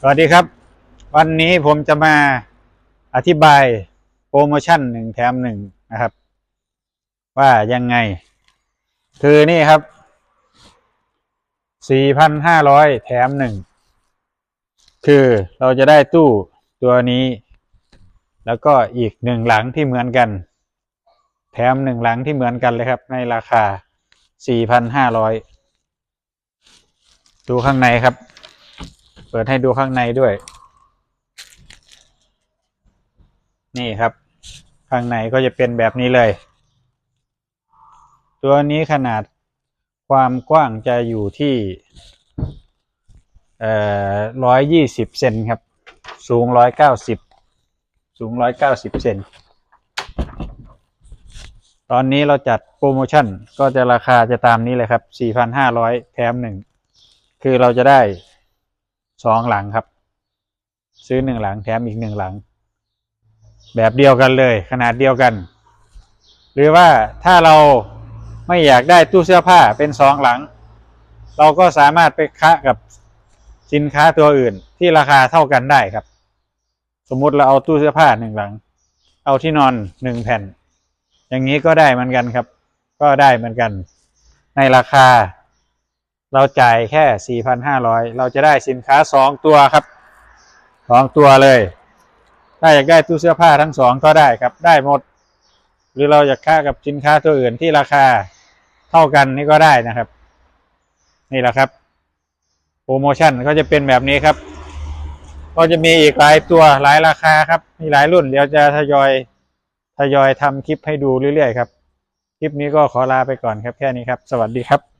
สวัสดีครับ วันนี้ผมจะมาอธิบายโปรโมชั่นหนึ่งแถมหนึ่งนะครับ ว่ายังไง คือนี่ครับ 4,500 แถมหนึ่งคือเราจะได้ตู้ตัวนี้ แล้วก็อีกหนึ่งหลังที่เหมือนกัน แถมหนึ่งหลังที่เหมือนกันเลยครับ ในราคา 4,500 ดูข้างในครับ เปิดให้ดูข้างในด้วย นี่ครับ ข้างในก็จะเป็นแบบนี้เลย ตัวนี้ขนาดความกว้างจะอยู่ที่เอ่อร้อยยี่สิบเซนครับ สูงร้อยเก้าสิบสูงร้อยเก้าสิบเซนตอนนี้เราจัดโปรโมชั่นก็จะราคาจะตามนี้เลยครับ 4,500 แถมหนึ่ง คือเราจะได้ สองหลังครับ ซื้อหนึ่งหลังแถมอีกหนึ่งหลัง แบบเดียวกันเลย ขนาดเดียวกัน หรือว่าถ้าเราไม่อยากได้ตู้เสื้อผ้าเป็นสองหลัง เราก็สามารถไปค้ากับสินค้าตัวอื่นที่ราคาเท่ากันได้ครับ สมมุติเราเอาตู้เสื้อผ้าหนึ่งหลัง เอาที่นอนหนึ่งแผ่น อย่างนี้ก็ได้เหมือนกันครับ ก็ได้เหมือนกัน ในราคา เราจ่ายแค่ 4,500 เราจะได้สินค้าสองตัวครับสองตัวเลย ถ้าอยากได้ตู้เสื้อผ้าทั้งสองก็ได้ครับ ได้หมด หรือเราอยากค่ากับสินค้าตัวอื่นที่ราคาเท่ากันนี่ก็ได้นะครับ นี่แหละครับ โปรโมชั่นก็จะเป็นแบบนี้ครับ ก็จะมีอีกหลายตัวหลายราคาครับ มีหลายรุ่น เดี๋ยวจะทยอยทยอยทำคลิปให้ดูเรื่อยๆครับ คลิปนี้ก็ขอลาไปก่อนครับแค่นี้ครับ สวัสดีครับ